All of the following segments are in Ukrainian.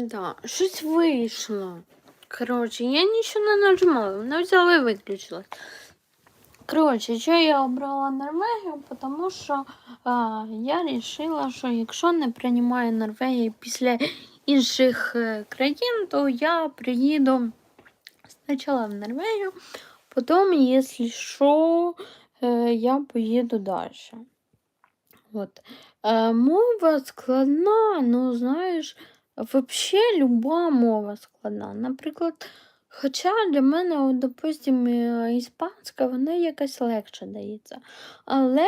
Да, щось вийшло. Коротше, я нічого не нажимала, вона взяла і виключилась. Коротше, що я обрала Норвегію, тому що а, я вирішила, що якщо не приймає Норвегії після інших е, країн, то я приїду спочатку в Норвегію, потім, якщо що, е, я поїду далі. От. Е, мова складна, ну знаєш, взагалі люба мова складна. Наприклад, хоча для мене, от, допустим, е, іспанська, вона якась легше дається. Але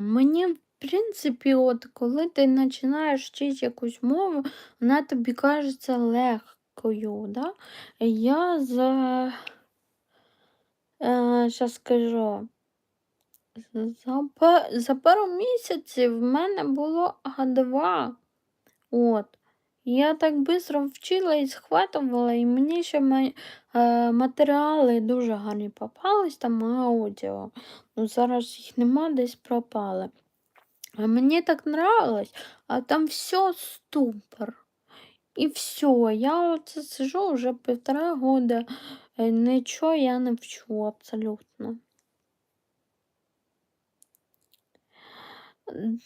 мені, в принципі, от, коли ти починаєш вчити якусь мову, вона тобі кажеться легкою. Да? Я за. Е, скажу. За, за пару місяців в мене було А2. От. Я так швидко вчила і схватувала, і мені ще е, матеріали дуже гарні попались, там аудіо. Ну, зараз їх нема, десь пропали. А мені так нравилось, а там все ступор. І все, я оце сижу вже півтора года, е, нічого я не вчу абсолютно.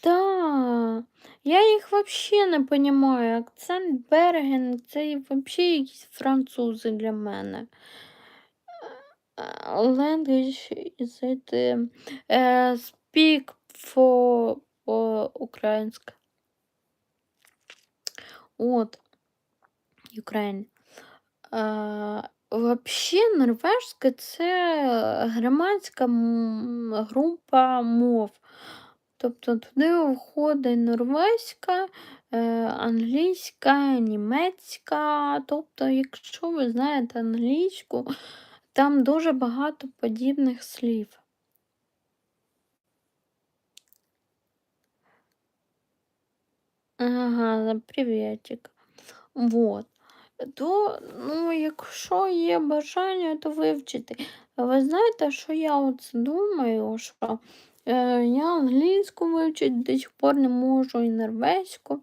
Да, я їх вообще не понимаю. Акцент Берген це і вообще якісь французи для мене. Language is it е, speak for українська. От, Ukraine. Е, Вообще, норвежська це громадська група мов. Тобто туди входить норвезька, е, англійська, німецька. Тобто, якщо ви знаєте англійську, там дуже багато подібних слів. Ага, привітик. Вот. То, ну, якщо є бажання, то вивчити. Ви знаєте, що я от думаю, що я англійську вивчити до сих пор не можу і норвезьку.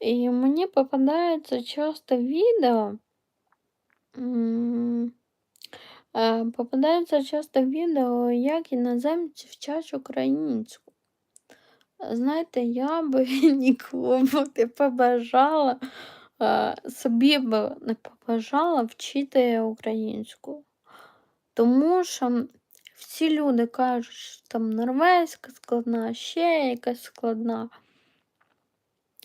І мені попадається часто відео. е, Попадається часто відео, як іноземці вчать українську. Знаєте, я би нікому не побажала, е, собі би не побажала вчити українську. Тому що всі люди кажуть, що там норвезька складна, ще якась складна.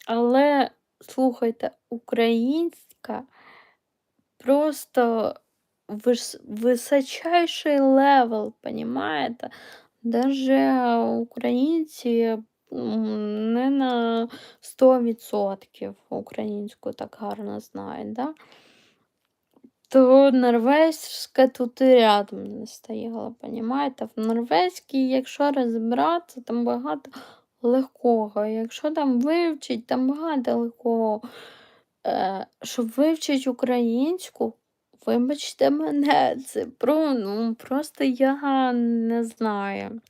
Але слухайте, українська просто вис- височайший левел, понімаєте? Даже українці не на 100% українську так гарно знають, да? То норвезька тут і рядом не стояла, понімаєте? В норвезькій, якщо розібратися, там багато легкого. Якщо там вивчить, там багато легкого. Е, щоб вивчити українську, вибачте мене, це про, ну, просто я не знаю.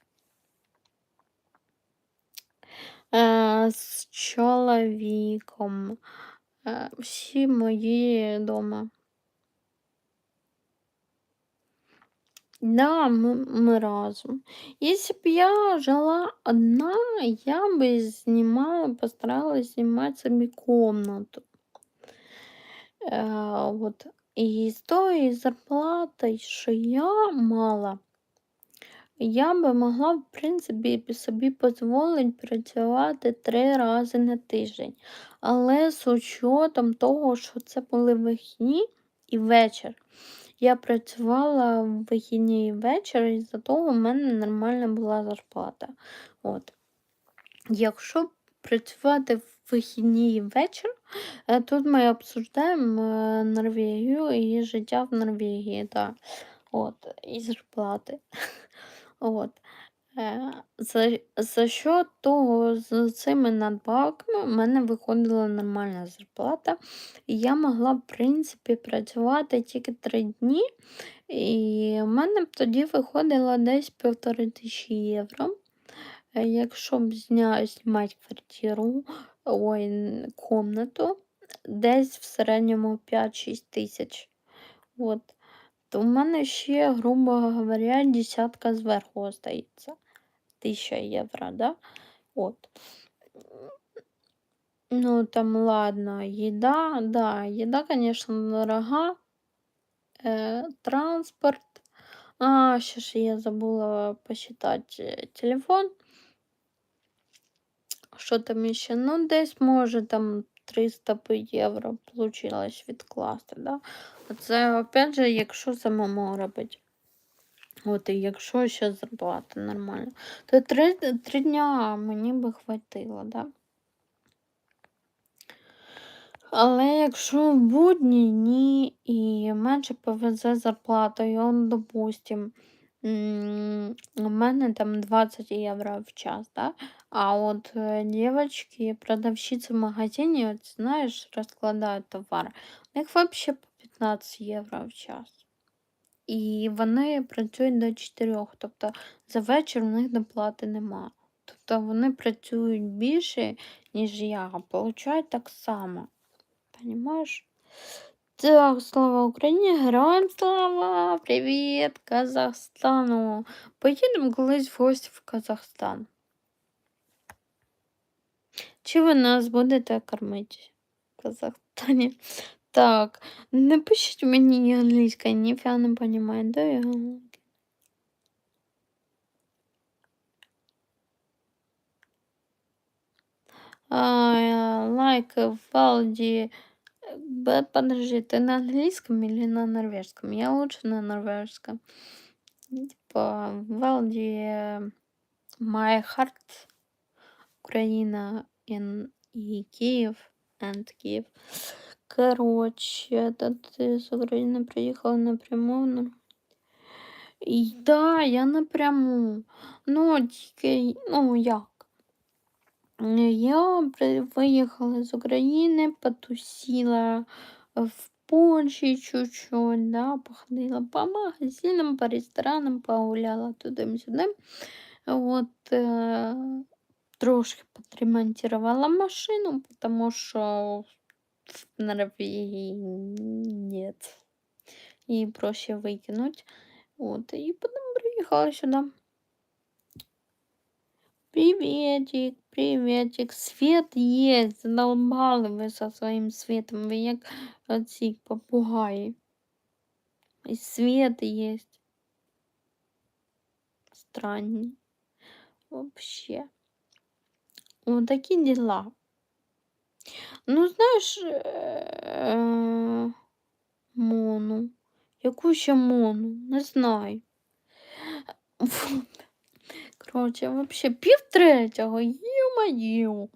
Е, з чоловіком. Е, всі мої дома. Да, мы, мы разом. Если бы я жила одна, я бы снимала, постаралась снимать себе комнату. Е, от. І з тою зарплатою, що я мала, я би могла, в принципі, собі дозволити працювати три рази на тиждень. Але з учетом того, що це були вихідні і вечір. Я працювала в вихідні і вечір, і за того в мене нормальна була зарплата. От. Якщо працювати в вихідні і вечір, е, тут ми обсуждаємо е, Норвегію і життя в Норвегії, так. От, і зарплати. От. Е, За, за що того з цими надбавками в мене виходила нормальна зарплата, і я могла, в принципі, працювати тільки три дні, і в мене б тоді виходило десь півтори тисячі євро. Е, Якщо б знімати квартиру, ой, комнату, десь в середньому 5-6 тисяч. От. То в мене ще, грубо говоря, десятка зверху остається. 1000 євро, да? От. Ну, там, ладно, еда, да, еда, конечно, дорога. Э, транспорт. А, сейчас я забыла посчитать э, телефон. Що там ще? Ну, десь може там 300 євро получилось відкласти, да? А це, опять же, якщо самому робити. От, і якщо ще зарплата нормальна, то три, три дня мені би хватило, да? Але якщо в будні ні і менше повезе зарплатою, допустим, у мене там 20 євро в час, да? А от е, дівчатки, продавщиці в магазині, от, знаєш, розкладають товар, у них взагалі по 15 євро в час. І вони працюють до 4, тобто за вечір у них доплати нема. Тобто вони працюють більше, ніж я, а получають так само. Понимаешь? Так, слава Україні, героям слава! Привіт, Казахстану! Поїдемо колись в гості в Казахстан. Чи ви нас будете кормити в Казахстані? Так, не пишіть мені англійською, ніфіга не розумію, да я? Лайк, Валди. Подожди, ты на английском или на норвежском? Я лучше на норвежском. Типа, Валди, My Heart, Украина и Киев, and Киев. Короче, это ты с Украины приехала напрямую? на- І, да, я напряму. Ну, тільки, ну, як? Я при- виїхала з України, потусила в Польщі чуть-чуть, да, походила по магазинам, по ресторанам, погуляла туди-сюди. От, е, трошки подремонтувала машину, тому що в нет. Її проще викинуть. От, і потім приїхала сюди. Приветик, приветик. Свет есть. Задолбали ви со своїм светом. Ви як оці попугаї. І свет есть. Странні. Вообще. Вот такі дела. Ну, знаєш, е, Мону. Яку ще Мону? Не знаю. Коротше, вообще пів третього, ё-моё.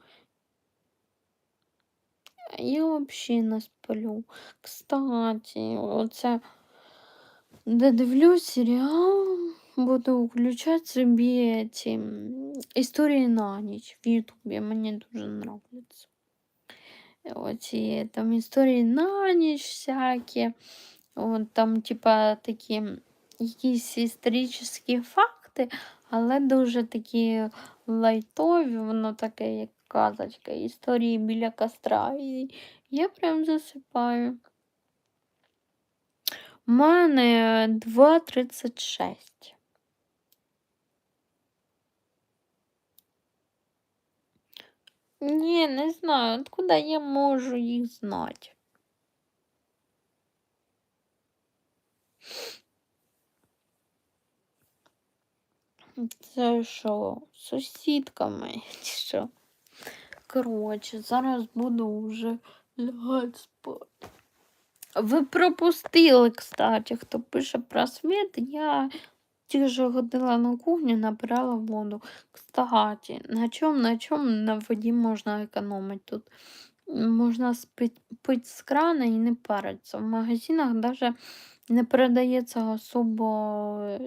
Я вообще не сплю. Кстати, оце де дивлюсь серіал, буду включати собі ці історії на ніч в Ютубі. Мені дуже нравляться. Оці там історії на ніч всякі. От, там, типа, такі якісь історичні факти, але дуже такі лайтові, воно таке, як казочка, історії біля костра. І я прям засипаю. У мене 2,36. Ні, не знаю, откуда я можу їх знати. Це що, сусідка моя що? Коротше, зараз буду вже лягати спати. Ви пропустили, кстати, хто пише про світ, я тільки що ходила на кухню, набирала воду. Кстати, на чому, на чому на воді можна економити тут? Можна пити з крана і не паритися. В магазинах навіть не передається особо е,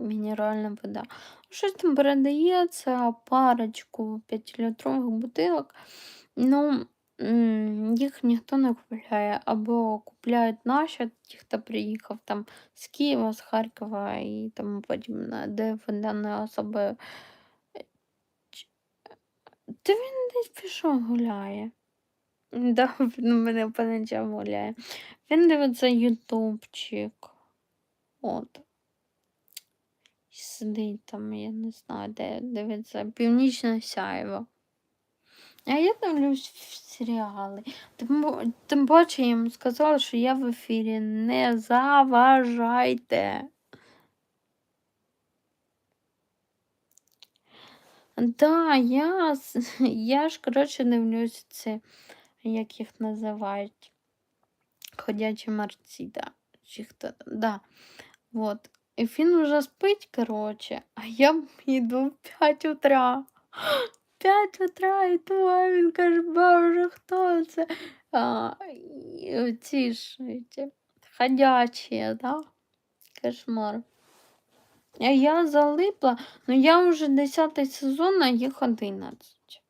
мінеральна вода. Щось там передається, парочку 5-літрових бутилок. Ну, їх ніхто не купляє. Або купляють наші, ті, хто приїхав там з Києва, з Харкова і тому подібне, де е, ч- Та він десь пішов гуляє. Да, він мене по ночам гуляє. Він дивиться ютубчик. От. Сидить там, я не знаю, де дивиться Північне сяйво. А я дивлюсь серіали. Тим, тим паче я йому сказала, що я в ефірі. Не заважайте. Да, я, я ж, коротше, дивлюсь це, як їх називають. Ходячі мерці, да. Чи хто да. Вот. І він уже спить, коротше, а я йду в 5 утра. 5 утра йду, а він каже, боже, хто це? А, і ці ж ці, ходячі, да? Кошмар. А я залипла, ну я вже 10 сезон, а їх 11.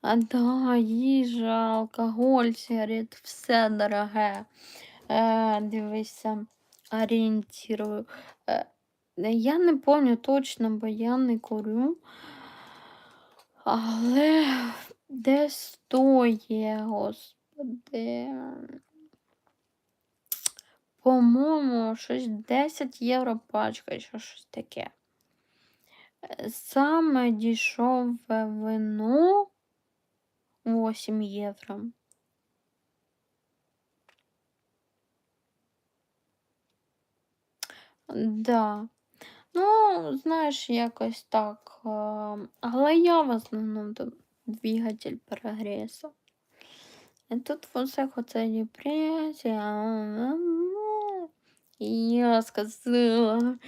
А да, їжа, алкоголь, сигарет, все дороге. Е, дивися, орієнтирую. Е, я не пам'ятаю точно, бо я не курю. Але десь то господи. По-моєму, щось 10 євро пачка, чи щось таке. Е, Саме дешеве вино 8 євро. Да. Ну, знаєш, якось так. е, Але я в основному двигатель прогресу. І тут в усіх оце депресія. І я сказала,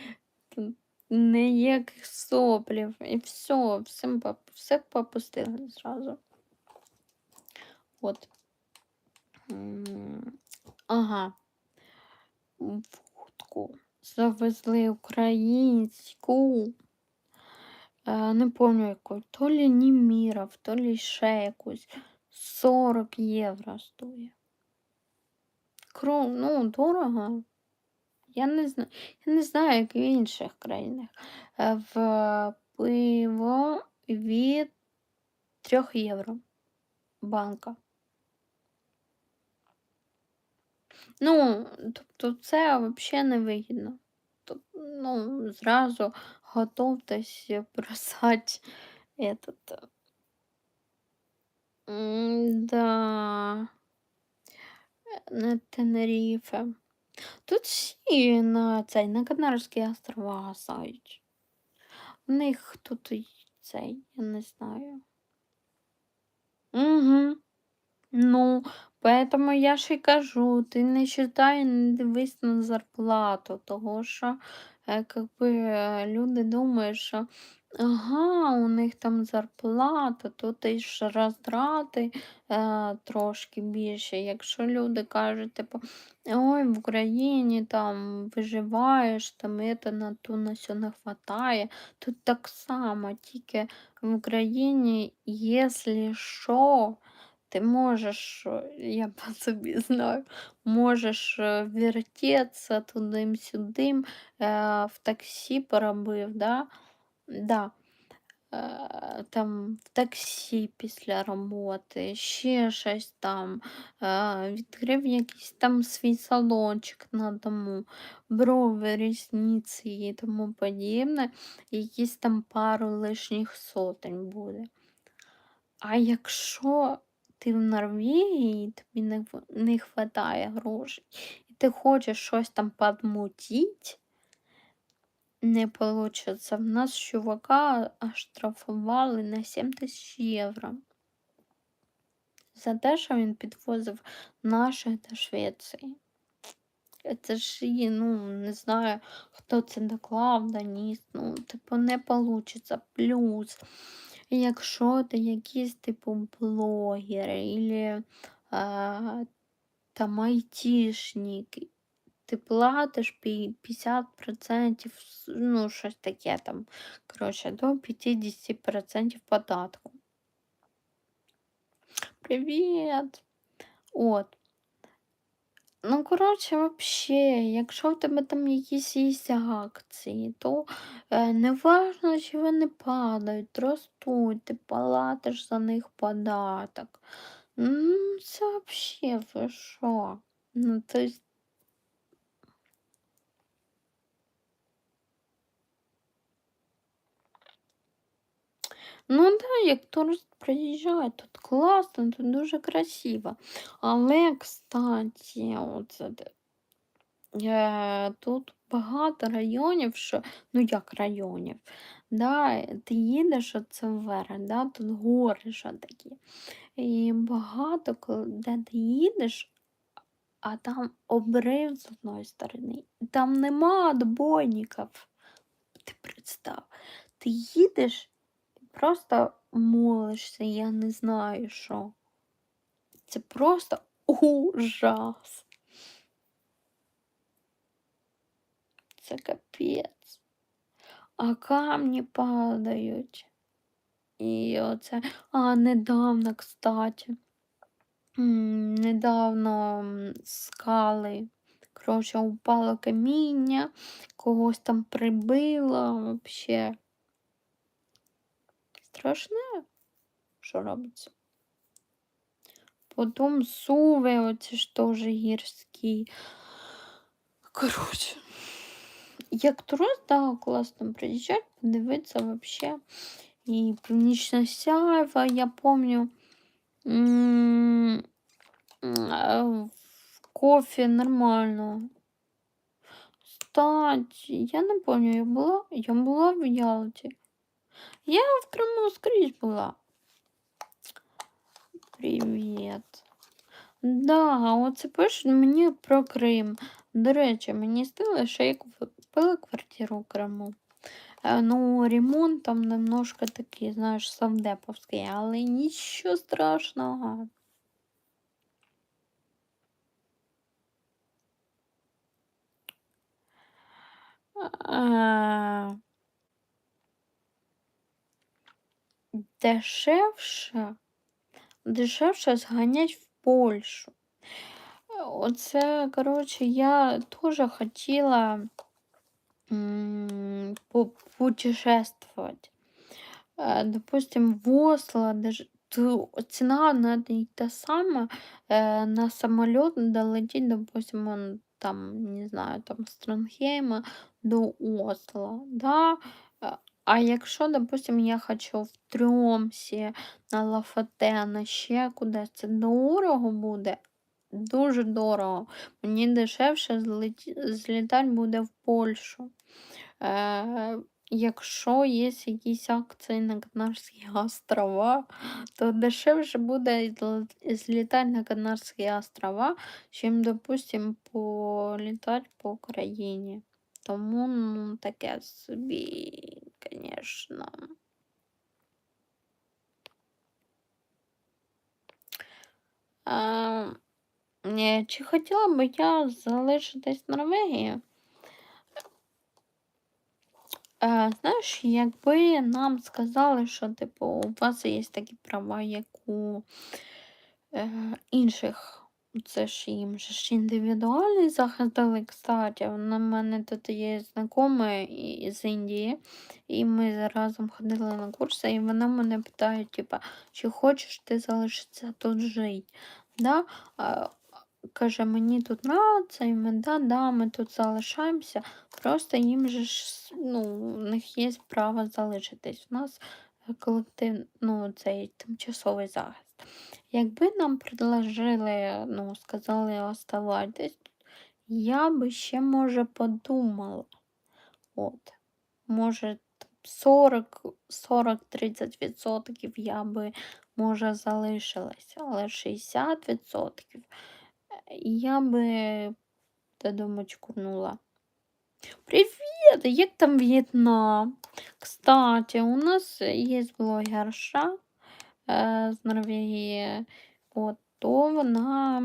тут ніяких соплів. І все, всім поп- все попустили зразу. От. Ага. Вудку. Завезли українську. Е, не пам'ятаю яку. То лі Німіров, то лі ще якусь. 40 євро стоїть. Кру, ну, дорого. Я не знаю, я не знаю, як в інших країнах. Е, В пиво від 3 євро. Банка. Ну, тобто це взагалі не вигідно. Тоб- Ну, зразу готовтесь бросати этот. м, Да, на Тенеріфе. Тут всі на цей, на Канарські острова гасають. У них тут цей, я не знаю. Угу. Ну, поэтому я ж і кажу, ти не читай, не дивись на зарплату, того що е, как би, е, люди думають, що ага, у них там зарплата, тут і ж розтрати е, трошки більше. Якщо люди кажуть, типу, ой, в Україні там виживаєш, там это на ту на сьо не хватає, тут так само, тільки в Україні, якщо що. Ти можеш, е, я по собі знаю, можеш е, вертеться тудим-сюдим, е, в таксі поробив, да? Да. Там в таксі після роботи, ще щось там, відкрив якийсь там свій салончик на дому, брови, рісниці і тому подібне, якісь там пару лишніх сотень буде. А якщо ти в Норвегії, і тобі не, не вистачає грошей, і ти хочеш щось там подмутити, не вийде. В нас чувака оштрафували на 7 тисяч євро. За те, що він підвозив наших до Швеції. Це ж, ну, не знаю, хто це доклав, доніс. Ну, типу, не вийде. Плюс, якщо ти якийсь, типу, блогер, а, там айтішник, ти платиш пі- 50%, ну, щось таке там, коротше, до 50% податку. Привіт! От. Ну, коротше, взагалі, якщо в тебе там якісь є акції, то е, не важно, чи вони падають, ростуть, ти платиш за них податок. Ну, це вообще ви що? Ну, то есть Ну да, як турист приїжджає, тут класно, тут дуже красиво. Але, кстати, оце е, тут багато районів, що, ну як районів, да, ти їдеш оце вверх, да, тут гори що такі. І багато, де ти їдеш, а там обрив з одної сторони, там нема отбойників. Ти представ, ти їдеш просто молишся, я не знаю що. Це просто ужас. Це капець. А камні падають. І оце. А, недавно, кстати. Недавно скали. Коротше, упало каміння, когось там прибило, вообще. Страшне, що робиться. Потім суви, оці ж теж гірські. Коротше. Як турист, да, класно приїжджати, подивитися вообще. І Північна Сяйва, я е, Кофе нормально. Кстати, я не помню, я була, я була в Ялті. Я в Криму скрізь була. Привіт. Да, оце пишуть мені про Крим. До речі, мені стало, що я купила квартиру в Криму. Е, Ну, ремонт там немножко такий, знаєш, савдеповський, але нічого страшного. Е, Дешевше, дешевше зганять в Польщу. Е, Оце, коротше, я теж хотіла путешествовать. Э, Допустим, в Осло даже цена на и та сама э, на самолет долететь, допустим, он там, не знаю, там з Тронхейма до Осло, да. А якщо, допустим, я хочу в Трьомсі, на Лафатена, ще кудись, це дорого буде, дуже дорого. Мені дешевше злітати буде в Польщу. Е, Якщо є якісь акції на Канарські острова, то дешевше буде злітати на Канарські острова, чим, допустим, політати по Україні. Тому ну, таке собі, звісно. Е, ні, Чи хотіла би я залишитись в Норвегії? Е, знаєш, якби нам сказали, що типу, у вас є такі права, як у е, інших, це ж їм же ж індивідуальний захист дали, кстати. На мене тут є знайома з Індії, і ми разом ходили на курси, і вона мене питає, типу, чи хочеш ти залишитися тут жити? Да? Каже, мені тут нравиться, і ми да, да, ми тут залишаємося. Просто їм же ж ну, у них є право залишитись. У нас колектив, ну, цей тимчасовий захист. Якби нам предложили, ну, сказали оставайтесь, я би ще, може, подумала. От, може, 40-30% я би, може, залишилася, але 60% я би додому чкурнула. Привіт! Як там В'єтнам? Кстати, у нас є блогерша е, з Норвегії. От, то вона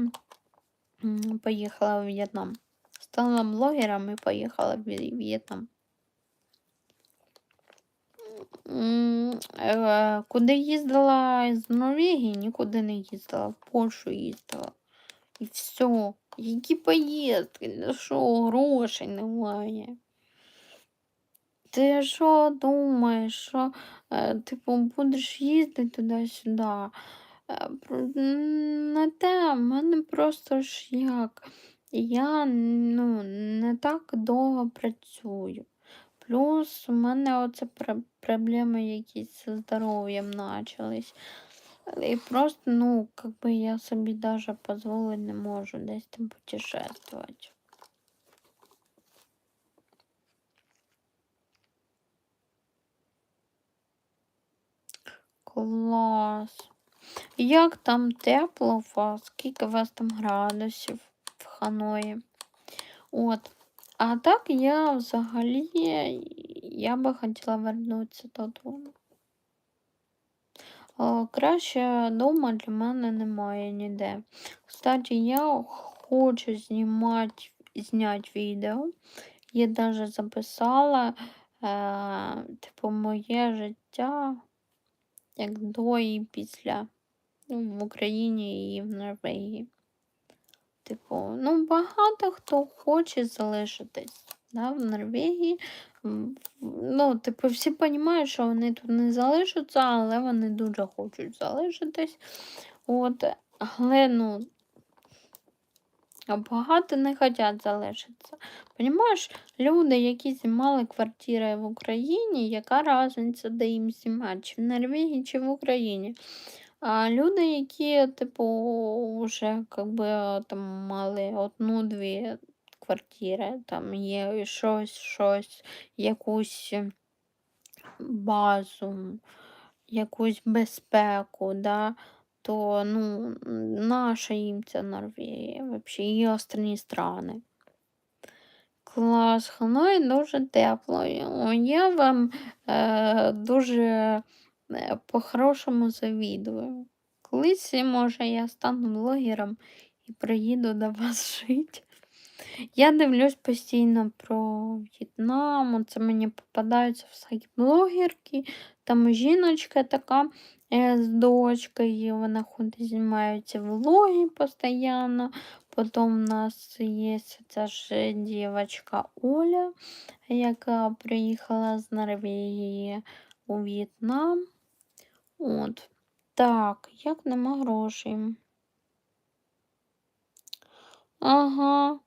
поїхала в В'єтнам. Стала блогером і поїхала в В'є- В'єтнам. Е, Куди їздила з Норвегії, нікуди не їздила. В Польщу їздила. І все. Які поїздки? Що, грошей немає. Ти що думаєш, що, е, типу, будеш їздити туди-сюди? М, Не те, в мене просто ж як. Я ну, не так довго працюю. Плюс у мене оце пр- проблеми якісь зі здоров'ям почались. І просто, ну, бы я собі даже позволити не можу десь там путешествувати. Клас. Як там тепло у вас? Скільки у вас там градусів в Ханої? От. А так я взагалі я би хотіла вернутися додому. Краще дома для мене немає ніде. Кстати, я хочу знімати зняти відео. Я навіть записала е, типу, моє життя як до і після ну, в Україні і в Норвегії. Типу, ну, багато хто хоче залишитись да, в Норвегії. Ну, типу, всі розуміють, що вони тут не залишаться, але вони дуже хочуть залишитись. От, але ну, а багато не хочуть залишитися. Понімаєш, люди, які знімали квартири в Україні, яка різниця, де їм знімати, чи в Норвегії, чи в Україні. А люди, які, типу, вже би, там мали одну-дві квартири, там є щось, щось, якусь базу, якусь безпеку, да, то ну, наша їм ця Норвегія, взагалі, і остальні страни. Клас, Ханой дуже тепло. Я вам е, дуже е, по-хорошому завідую. Колись, може, я стану блогером і приїду до вас жити. Я дивлюсь постійно про В'єтнам, це мені попадаються всякі блогерки. Там жіночка така з дочкою, вона ходить, знімаються влоги постійно. Потім у нас є ця ж дівчинка Оля, яка приїхала з Норвегії у В'єтнам. От. Так, як нема грошей. Ага.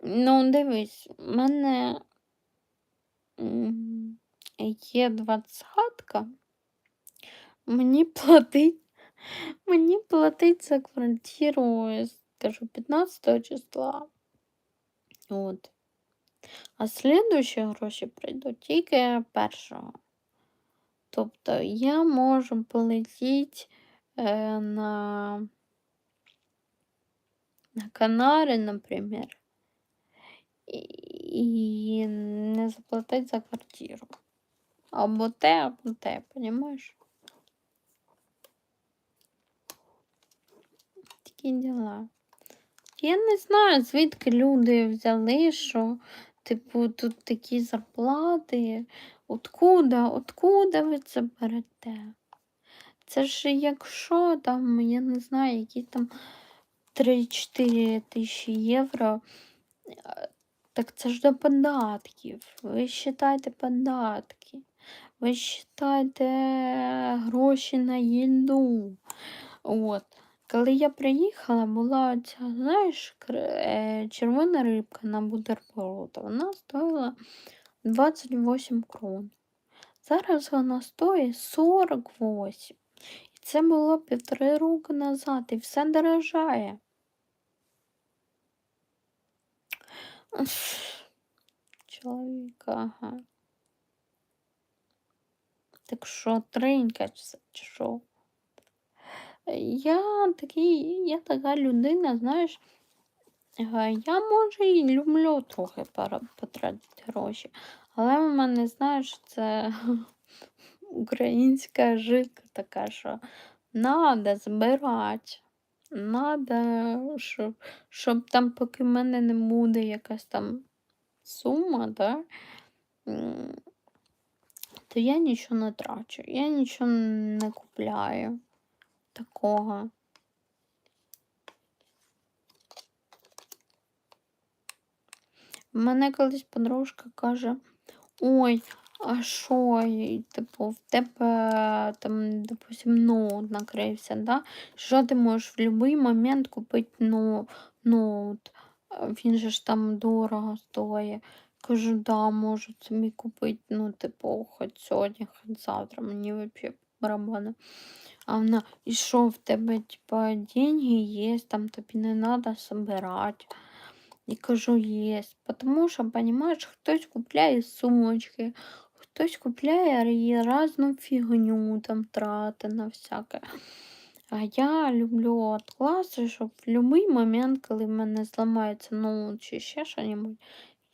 Ну, дивись, в мене є двадцятка. Мені платить, мені платить за квартиру, я скажу, 15 числа. От. А слідуючі гроші прийдуть тільки першого. Тобто я можу полетіти е, на, на Канари, наприклад, і, і не заплатити за квартиру. Або те, або те, понімаєш? Такі діла. Я не знаю, звідки люди взяли, що, типу, тут такі зарплати. Откуда, откуда ви це берете? Це ж якщо там, я не знаю, які там 3-4 тисячі євро, е, так це ж до податків. Ви вважаєте податки. Ви вважаєте гроші на їду. От. Коли я приїхала, була ця, знаєш, е, червона рибка на бутерброд. Вона стоїла 28 крон. Зараз вона стоїть 48. І це було півтори роки назад, і все дорожає. Чоловік, ага. Так що, тринька чи що? Я такий, я така людина, знаєш, я може і люблю трохи потратити гроші, але в мене, знаєш, це українська жилка така, що надо збирати. Надо, щоб, щоб там, поки в мене не буде якась там сума, м, то я нічого не трачу. Я нічого не купляю такого. У мене колись подружка каже, ой, а що, типу, в тебе там, допустим, ноут накрився, да? що ти можеш в будь-який момент купити ноут? Ну, він же ж там дорого стоїть. Кажу, да, можу собі купити, ну, типу, хоч сьогодні, хоч завтра, мені взагалі барабани. А вона, і що в тебе, типа, деньги є, там тобі не треба собирати. І кажу, є. Тому що, розумієш, хтось купляє сумочки, хтось купляє різну фігню там трати на всяке. А я люблю класи, щоб в будь-який момент, коли в мене зламається ноут чи ще щось,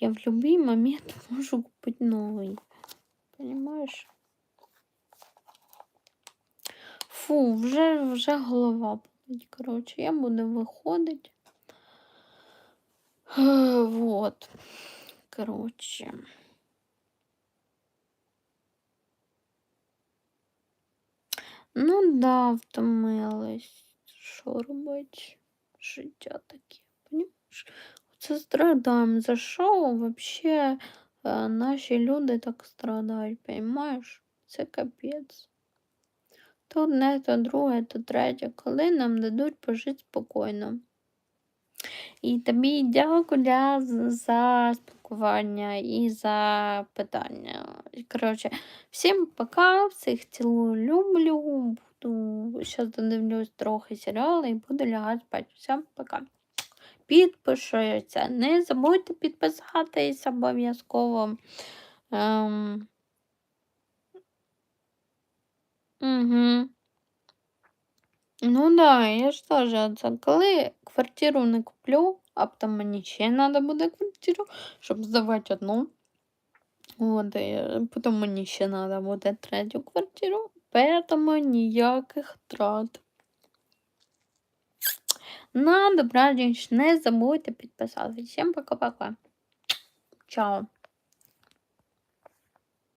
я в будь-який момент можу купити новий. Понимаєш? Фу, вже, вже голова болить. Коротше, я буду виходити. Е, Вот. Коротше. Ну да, втомилась. Що робити? Життя таке, понімаєш? Це страдаємо. За що вообще е, наші люди так страдають, понімаєш? Це капець. То одне, то друге, то третє. Коли нам дадуть пожити спокійно. І тобі дякую за спілкування і за питання. Коротше, всім пока, всіх цілую, люблю. Буду зараз додивлюсь трохи серіали і буду лягати спати. Всім пока. Підпишіться. Не забудьте підписатись обов'язково. Ем... Угу. Ну да, я ж теж це коли квартиру не куплю, а потім мені ще треба буде квартиру, щоб здавати одну. От, потім мені ще треба буде третю квартиру, поэтому ніяких трат. На добраніч, не забудьте підписатися. Всім пока-пока. Чао.